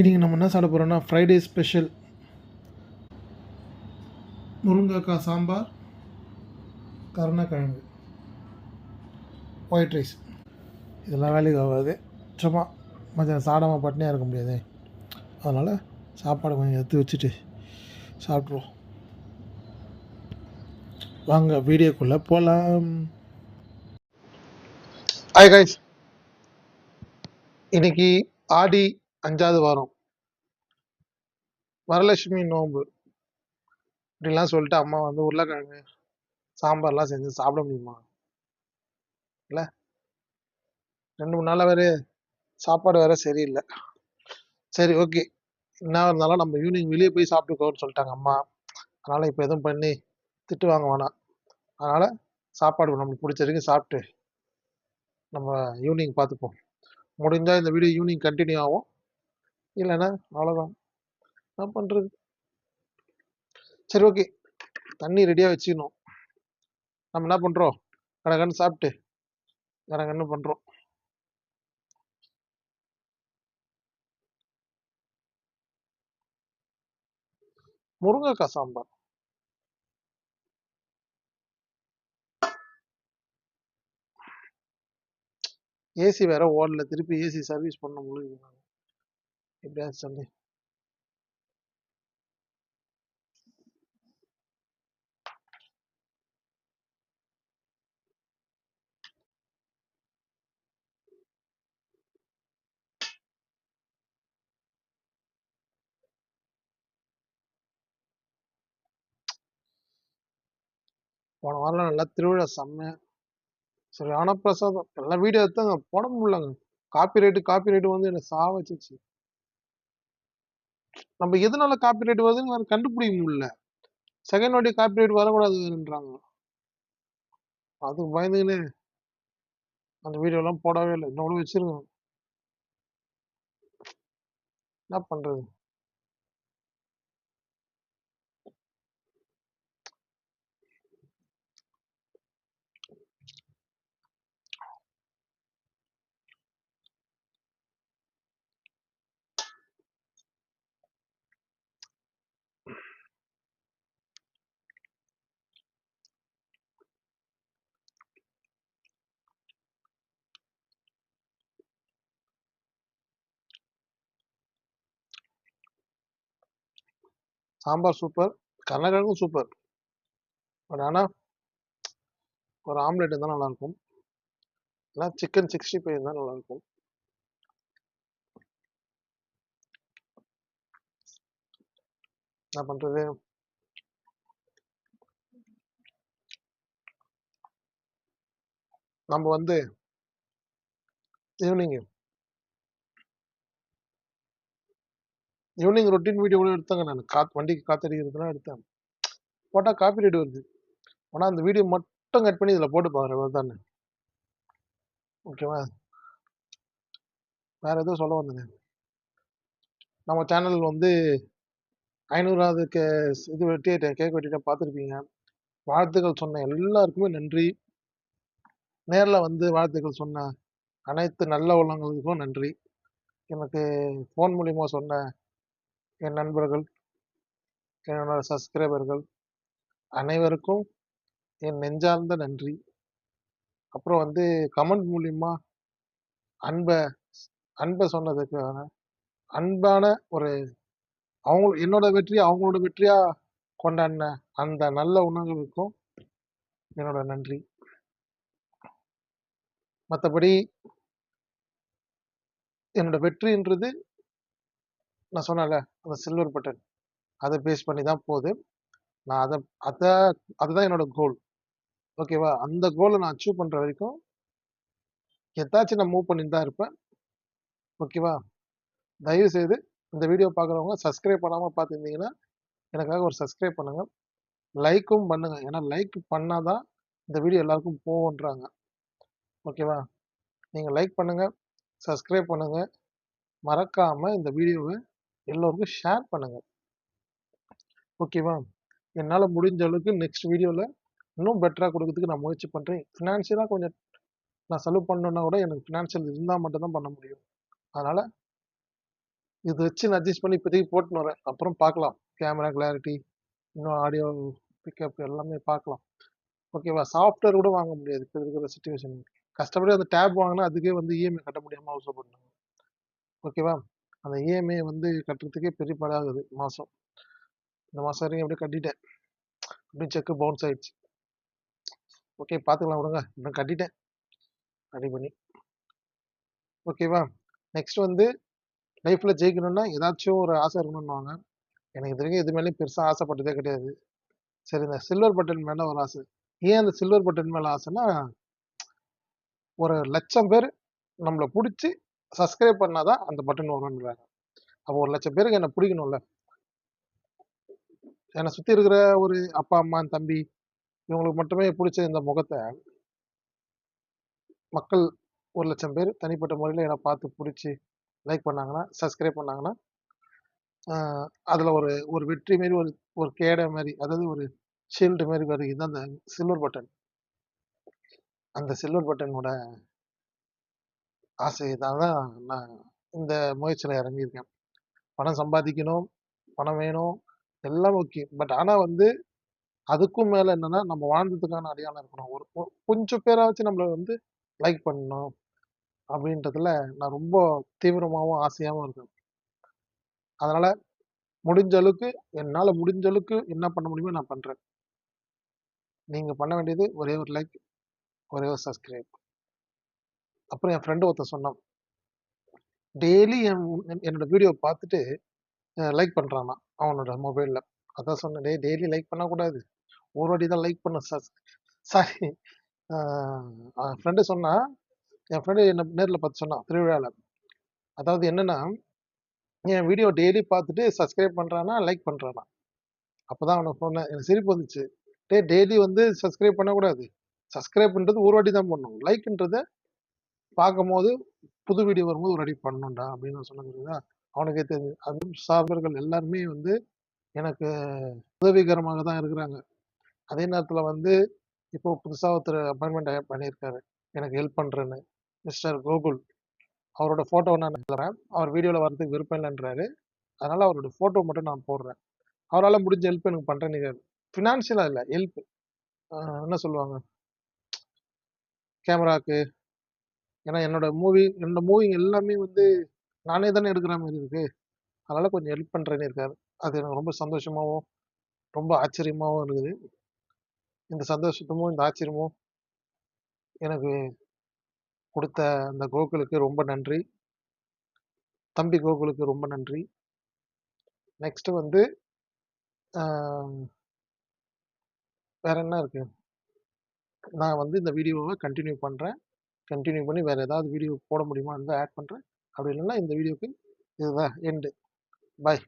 இன்றைக்கி நம்ம என்ன சாப்பிட போகிறோம்னா ஃப்ரைடே ஸ்பெஷல் முருங்கைக்காய் சாம்பார் கருணக்கிழங்கு ஒயிட் ரைஸ் இதெல்லாம் வேலைக்கு ஆகாது. சும்மா மத்தியானம் சாடாமல் பட்டினியாக இருக்க முடியாது. அதனால் சாப்பாடு கொஞ்சம் எடுத்து வச்சுட்டு சாப்பிட்ருவோம் வாங்க வீடியோக்குள்ளே போகலாம் ஹாய் கைஸ் இன்னைக்கு ஆடி அஞ்சாவது வாரம். வரலட்சுமி நோன்பு இப்படிலாம் சொல்லிட்டு அம்மா வந்து உருளைக்கிழங்கு சாம்பார்லாம் செஞ்சு சாப்பிட முடியுமா? இல்லை? ரெண்டு மூணு நாளாக வேறு சாப்பாடு வேற சரியில்லை. சரி ஓகே. என்ன இருந்தாலும் நம்ம ஈவினிங் வெளியே போய் சாப்பிட்டுக்கோன்னு சொல்லிட்டாங்க அம்மா. அதனால் இப்போ எதுவும் பண்ணி திட்டு வாங்க வேணாம். அதனால் சாப்பாடு நம்மளுக்கு பிடிச்ச வரைக்கும் சாப்பிட்டு நம்ம ஈவினிங் பார்த்துப்போம். முடிஞ்சால் இந்த வீடியோ ஈவினிங் கண்டினியூ ஆகும். இல்லைன்னா அவ்வளோதான் என்ன பண்ணுறது சரி ஓகே தண்ணி ரெடியாக வச்சுக்கணும். நம்ம என்ன பண்ணுறோம் கடகன்னு சாப்பிட்டு கடகன்னு பண்ணுறோம் முருங்கைக்காய் சாம்பார். ஏசி வேற ஓடல. திருப்பி ஏசி சர்வீஸ் பண்ண முடியுது எப்படியாச்சும் சொல்லி. போன வாரம் நல்லா திருவிழா செம்மையா. சரியான பிரசாதம். நல்லா வீடியோ எடுத்தாங்க. போட முடியலங்க. காப்பி ரைட்டு காப்பி ரைட்டு வந்து என்ன சா வச்சிச்சு. நம்ம எதனால காப்பி ரைட் வருதுன்னு கண்டுபிடிக்க முடியல. செகண்ட் வாட்டி காப்பி ரைட் வரக்கூடாதுன்றாங்க. அதுக்கு பயந்துக்கினே அந்த வீடியோலாம் போடவே இல்லை. இன்னொரு வச்சிருக்கோம் என்ன பண்றது? சாம்பார் சூப்பர் கருணக்கிழங்கும் சூப்பர் பட் ஆனால் ஒரு ஆம்லெட் இருந்தால் நல்லாயிருக்கும் இல்லை சிக்கன் சிக்ஸ்டி ஃபைவ் இருந்தால் நல்லாயிருக்கும் என்ன பண்ணுறது நம்ம வந்து ஈவினிங் ஈவினிங் ரொட்டீன் வீடியோ கூட எடுத்தாங்க நான். காத் வண்டிக்கு காத்தடிக்கிறதுலாம் எடுத்தேன். போட்டால் காப்பி ரைட் வருது. ஆனால் அந்த வீடியோ மட்டும் கட் பண்ணி இதில் போட்டு பாக்குறேன். தானே? ஓகேவா? வேறு எதுவும் சொல்ல வந்தேங்க நம்ம சேனல் வந்து ஐநூறாவது கே இது வெட்டிட்டேன் கேக் வெட்டிட்டேன் பார்த்துருப்பீங்க வாழ்த்துக்கள் சொன்ன எல்லாருக்குமே நன்றி. நேரில் வந்து வாழ்த்துக்கள் சொன்ன அனைத்து நல்ல உள்ளங்களுக்கும் நன்றி. எனக்கு ஃபோன் மூலிமா சொன்ன என் நண்பர்கள் என்னோட சப்ஸ்கிரைபர்கள் அனைவருக்கும் என் நெஞ்சார்ந்த நன்றி. அப்புறம் வந்து கமெண்ட் மூலியமா அன்பை அன்பை சொன்னதுக்கான அன்பான ஒரு அவங்க என்னோட வெற்றி அவங்களோட வெற்றியா கொண்டாடின அந்த நல்ல உணர்வுக்கும் என்னோட நன்றி. மற்றபடி என்னோட வெற்றின்றது நான் சொன்னேன்ல அந்த சில்வர் பட்டன் அதை பேஸ் பண்ணி தான் போகுது. நான் அதை அதை அதுதான் என்னோட கோல் ஓகேவா அந்த கோலை நான் அச்சீவ் பண்ணுற வரைக்கும் எதாச்சும் நான் மூவ் பண்ணிட்டு தான் இருப்பேன். ஓகேவா தயவு செய்து இந்த வீடியோ பார்க்குறவங்க சப்ஸ்கிரைப் பண்ணாமல் பார்த்துருந்தீங்கன்னா எனக்காக ஒரு சப்ஸ்கிரைப் பண்ணுங்கள் லைக்கும் பண்ணுங்கள் ஏன்னா லைக் பண்ணால் தான் இந்த வீடியோ எல்லாருக்கும் போகுன்றாங்க ஓகேவா நீங்கள் லைக் பண்ணுங்கள் சப்ஸ்கிரைப் பண்ணுங்கள் மறக்காமல் இந்த வீடியோவை எல்லோருக்கும் ஷேர் பண்ணுங்கள் ஓகேவா? என்னால் முடிஞ்ச அளவுக்கு நெக்ஸ்ட் வீடியோவில் இன்னும் பெட்டராக கொடுக்கறதுக்கு நான் முயற்சி பண்ணுறேன் ஃபினான்ஷியலாக கொஞ்சம் நான் செலவு பண்ணணுன்னா கூட எனக்கு ஃபினான்ஷியல் இருந்தால் மட்டும்தான் பண்ண முடியும். அதனால் இது வச்சு நான் அட்ஜஸ்ட் பண்ணி இப்போதைக்கு போட்டுன்னு வரேன். அப்புறம் பார்க்கலாம். கேமரா கிளாரிட்டி இன்னும் ஆடியோ பிக்கப் எல்லாமே பார்க்கலாம். ஓகேவா? சாஃப்ட்வேர் கூட வாங்க முடியாது. இப்போ இருக்கிற சுச்சுவேஷன் கஷ்டப்பட்டு அந்த டேப் வாங்கினா அதுக்கே வந்து இஎம்ஐ கட்ட முடியாமல் அவசரப்படணும். ஓகேவா? அந்த இஎம்ஐ வந்து கட்டுறதுக்கே பெரிய படாகுது மாதம் இந்த மாதம் வரைக்கும் அப்படியே கட்டிட்டேன். அப்படியே செக்கு பவுன்ஸ் ஆயிடுச்சு. ஓகே பார்த்துக்கலாம் விடுங்க. இன்னும் கட்டிட்டேன். ரெடி பண்ணி. ஓகேவா நெக்ஸ்ட் வந்து லைஃப்பில் ஜெயிக்கணும்னா ஏதாச்சும் ஒரு ஆசை இருக்கணும்னுவாங்க. எனக்கு இது வரைக்கும் எது மேலேயும் பெருசாக ஆசைப்பட்டதே கிடையாது. சரி இந்த சில்வர் பட்டன் மேலே ஒரு ஆசை. ஏன் அந்த சில்வர் பட்டன் மேலே ஆசைன்னா ஒரு லட்சம் பேர் நம்மளை பிடிச்சி சப்ஸ்கிரைப் பண்ணாதான் அந்த பட்டன் வரும்ன்றாங்க. அப்போ ஒரு லட்சம் பேருக்கு என்னை பிடிக்கணும்ல. என்னை சுற்றி இருக்கிற ஒரு அப்பா அம்மா தம்பி இவங்களுக்கு மட்டுமே பிடிச்ச இந்த முகத்தை மக்கள் ஒரு லட்சம் பேர் தனிப்பட்ட முறையில் என்னை பார்த்து பிடிச்சி லைக் பண்ணாங்கன்னா சப்ஸ்கிரைப் பண்ணாங்கன்னா அதில் ஒரு ஒரு வெற்றி மாரி ஒரு ஒரு கேடை மாதிரி அதாவது ஒரு ஷீல்டு மாதிரி வருகிறது அந்த சில்வர் பட்டன் அந்த சில்வர் பட்டனோட ஆசை தான் நான் இந்த முயற்சியில் இறங்கியிருக்கேன். பணம் சம்பாதிக்கணும் பணம் வேணும் எல்லாம் ஓகே. பட் ஆனால் வந்து அதுக்கும் மேலே என்னன்னா நம்ம வாழ்ந்ததுக்கான அடையாளம் இருக்கணும். ஒரு கொஞ்சம் பேராச்சும் நம்மளை வந்து லைக் பண்ணணும் அப்படின்றதுல நான் ரொம்ப தீவிரமாகவும் ஆசையாகவும் இருக்கேன். அதனால் முடிஞ்ச அளவுக்கு என்னால் முடிஞ்ச அளவுக்கு என்ன பண்ண முடியுமோ நான் பண்ணுறேன் நீங்கள் பண்ண வேண்டியது ஒரே ஒரு லைக் ஒரே ஒரு சப்ஸ்கிரைப் அப்புறம் என் ஃப்ரெண்டு ஒருத்தன் சொன்னான். டெய்லி என் என்னோட வீடியோ பார்த்துட்டு லைக் பண்ணுறானா அவனோட மொபைலில் அதான் சொன்னேன் டே டெய்லி லைக் பண்ணக்கூடாது. ஒரு வாட்டி தான் லைக் பண்ண சஸ் சாரி. ஃப்ரெண்டு சொன்னான் என் ஃப்ரெண்டு என்ன நேரில் பார்த்து சொன்னான் திருவிழாவில் அதாவது என்னென்னா என் வீடியோ டெய்லி பார்த்துட்டு சப்ஸ்கிரைப் பண்ணுறானா லைக் பண்ணுறானா அப்போ தான் அவனை சொன்னேன். எனக்கு சிரிப்பு வந்துச்சு. டே டெய்லி வந்து சப்ஸ்கிரைப் பண்ணக்கூடாது. சப்ஸ்கிரைப்ன்றது ஒரு வாட்டி தான் பண்ணணும் லைக்ன்றதை பார்க்கும்போது புது வீடியோ வரும்போது ஒரு அடி பண்ணணும்டா அப்படின்னு நான் சொன்னது அவனுக்கே தெரிஞ்சு அது சார்பர்கள் எல்லாருமே வந்து எனக்கு உதவிகரமாக தான் இருக்கிறாங்க. அதே நேரத்தில் வந்து இப்போ புதுசாக ஒருத்தர் அப்பாயின்மெண்ட் பண்ணியிருக்காரு. எனக்கு ஹெல்ப் பண்ணுறேன்னு மிஸ்டர் கோகுல். அவரோட ஃபோட்டோ நான் சொல்கிறேன் அவர் வீடியோவில் வரதுக்கு விருப்பம் இல்லைன்றாரு. அதனால் அவரோட ஃபோட்டோ மட்டும் நான் போடுறேன். அவரால் முடிஞ்ச ஹெல்ப் எனக்கு பண்ணுறேன்னு ஃபினான்ஷியலாக இல்லை ஹெல்ப் என்ன சொல்லுவாங்க? கேமராக்கு ஏன்னா என்னோட மூவி என்னோட மூவிங் எல்லாமே வந்து நானே தானே எடுக்கிற மாதிரி இருக்கு. அதனால கொஞ்சம் ஹெல்ப் பண்ணுறேன்னு இருக்காரு. அது எனக்கு ரொம்ப சந்தோஷமாகவும் ரொம்ப ஆச்சரியமாகவும் இருக்குது. இந்த சந்தோஷத்தமும் இந்த ஆச்சரியமும் எனக்கு கொடுத்த அந்த கோகுலுக்கு ரொம்ப நன்றி. தம்பி கோகுலுக்கு ரொம்ப நன்றி. நெக்ஸ்ட்டு வந்து வேற என்ன இருக்கு? நான் வந்து இந்த வீடியோவை கண்டினியூ பண்ணுறேன் கண்டினியூ பண்ணி வேறு ஏதாவது வீடியோ போட முடியுமா? இருந்தால் ஆட் பண்ணுறேன் அப்படி இல்லைன்னா இந்த வீடியோக்கு இதுதான் எண்டு பாய்